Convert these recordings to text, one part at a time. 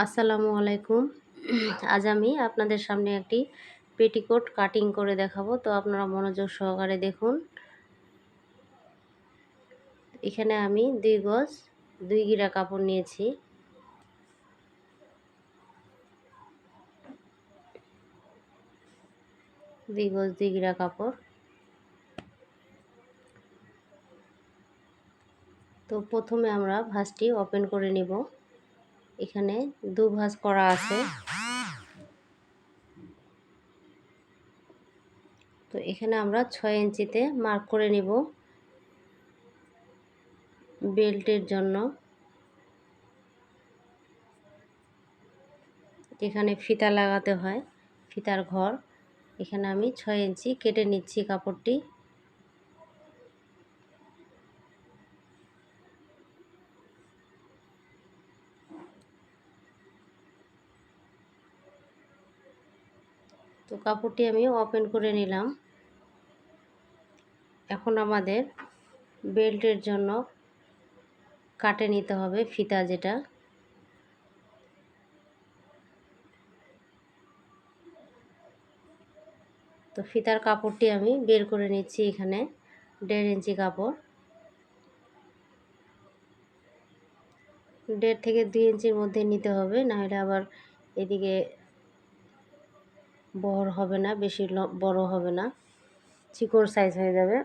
আসসালামু আলাইকুম। আজ আমি আপনাদের সামনে একটি পেটিকোট কাটিং করে দেখাবো। তো আপনারা মনোযোগ সহকারে দেখুন। এখানে আমি দুই গজ দুই গিরা কাপড় নিয়েছি। দুই গজ দুই গিরা কাপড়। তো প্রথমে আমরা ভাঁজটি ওপেন করে নিব। এখানে দু ভাঁজ করা আছে। তো এখানে আমরা ছয় ইঞ্চিতে মার্ক করে নিব বেল্টের জন্য। এখানে ফিতা লাগাতে হয়, ফিতার ঘর। এখানে আমি ছয় ইঞ্চি কেটে নিচ্ছি কাপড়টি। তো কাপড়টি আমি ওপেন করে নিলাম। এখন আমাদের বেল্টের জন্য কাটে নিতে হবে ফিতা যেটা। তো ফিতার কাপড়টি আমি বের করে নিচ্ছি এখানে, দেড় ইঞ্চি কাপড়। দেড় থেকে দুই ইঞ্চির মধ্যে নিতে হবে, নাহলে আবার এদিকে বড় হবে না, বেশি বড় হবে না। চিকোর সাইজ হয়ে যাবে।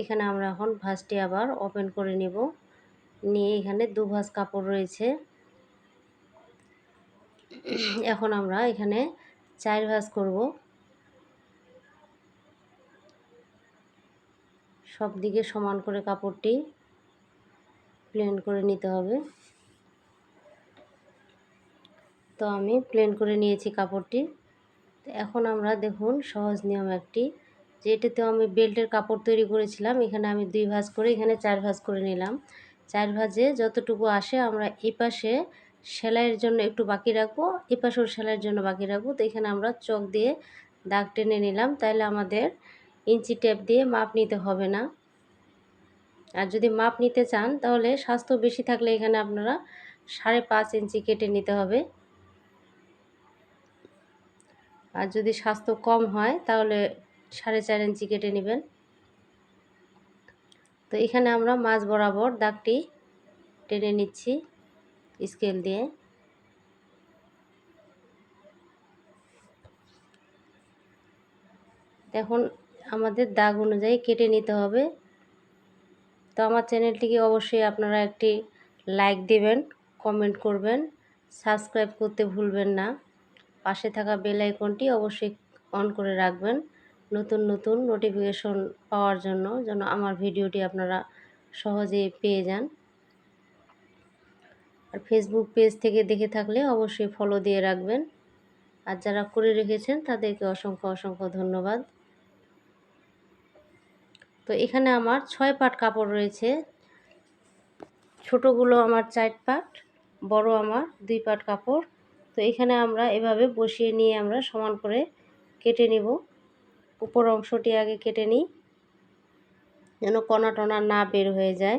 এখানে আমরা এখন ভাঁজটি আবার ওপেন করে নিব। নিয়ে এখানে দু ভাঁজ কাপড় রয়েছে। এখন আমরা এখানে চার ভাঁজ করব। সব দিকে সমান করে কাপড়টি প্লেন করে নিতে হবে। তো আমি প্লেন করে নিয়েছি কাপড়টি। এখন আমরা দেখুন সহজ নিয়ম একটি। যেটাতে আমি বেল্টের কাপড় তৈরি করেছিলাম, এখানে আমি দুই ভাঁজ করে, এখানে চার ভাঁজ করে নিলাম। চার ভাঁজে যতটুকু আসে আমরা এই পাশে সেলাইয়ের জন্য একটু বাকি রাখব, এই পাশেও সেলাইয়ের জন্য বাকি রাখব। তো এখানে আমরা চক দিয়ে দাগ টেনে নিলাম তাহলে আমাদের ইঞ্চি টেপ দিয়ে মাপ নিতে হবে না। আর যদি মাপ নিতে চান, তাহলে স্বাস্থ্য বেশি থাকলে এখানে আপনারা সাড়ে পাঁচ ইঞ্চি কেটে নিতে হবে। আর যদি স্বাস্থ্য কম হয়, তাহলে সাড়ে চার ইঞ্চি কেটে নেবেন। তো এখানে আমরা মাছ বরাবর দাগটি টেনে নিচ্ছি স্কেল দিয়ে। এখন আমাদের দাগ অনুযায়ী কেটে নিতে হবে। তো আমার চ্যানেলটিকে অবশ্যই আপনারা একটি লাইক দেবেন, কমেন্ট করবেন, সাবস্ক্রাইব করতে ভুলবেন না। পাশে থাকা বেল আইকনটি অবশ্যই অন করে রাখবেন নতুন নতুন নোটিফিকেশন পাওয়ার জন্য যেন আমার ভিডিওটি আপনারা সহজে পেয়ে যান। আর ফেসবুক পেজ থেকে দেখে থাকলে অবশ্যই ফলো দিয়ে রাখবেন। আর যারা করে রেখেছেন তাদেরকে অসংখ্য অসংখ্য ধন্যবাদ। তো এখানে আমার ছয় পাট কাপড় রয়েছে। ছোটোগুলো আমার চার পাট, বড় আমার দুই পাট কাপড়। তো এখানে আমরা এভাবে বসিয়ে নিয়ে আমরা সমান করে কেটে নিব। উপর অংশটি আগে কেটে নিই, যেন কণা টনা না বের হয়ে যায়।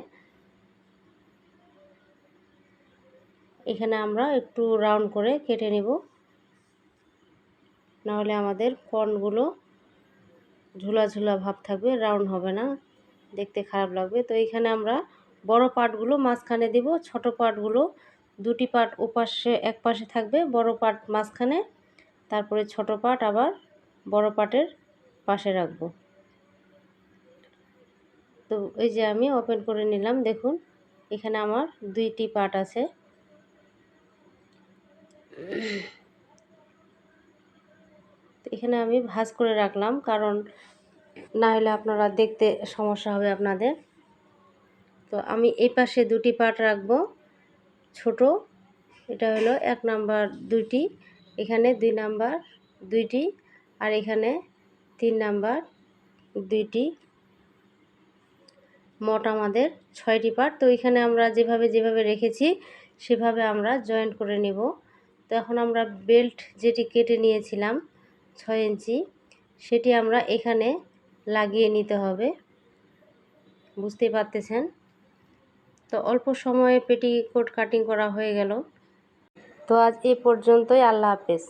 এখানে আমরা একটু রাউন্ড করে কেটে নিব। নাহলে আমাদের কর্নগুলো ঝুলা ঝুলা ভাব থাকবে, রাউন্ড হবে না। দেখতে খারাপ লাগবে। তো এখানে আমরা বড় পাটগুলো মাঝখানে দিব, ছোট পাটগুলো দুটি পাট ওপাশে, এক পাশে থাকবে বড় পাট মাঝখানে, তারপরে ছোট পাট আবার বড় পাটের পাশে রাখব। তো এই যে আমি ওপেন করে নিলাম, দেখুন, এখানে আমার দুইটি পাট আছে। এখানে আমি ভাজ করে রাখলাম, কারণ না হলে আপনারা দেখতে সমস্যা হবে আপনাদের। তো আমি এই পাশে দুটি পাট রাখব। ছোট। এটা হলো এক নাম্বার দুইটি, এখানে দুই নাম্বার দুইটি, আর এখানে তিন নাম্বার দুইটি। মোট আমাদের ছয়টি পার্ট তো এখানে আমরা যেভাবে যেভাবে রেখেছি, সেভাবে আমরা জয়েন্ট করে নেব। তো এখন আমরা বেল্ট যেটি কেটে নিয়েছিলাম ছয় ইঞ্চি, সেটি আমরা এখানে লাগিয়ে নিতে হবে। বুঝতেই পারতেছেন? তো অল্প সময়ে পেটিকোট কাটিং করা হয়ে গেল। তো আজ এ পর্যন্তই আল্লাহ হাফেজ।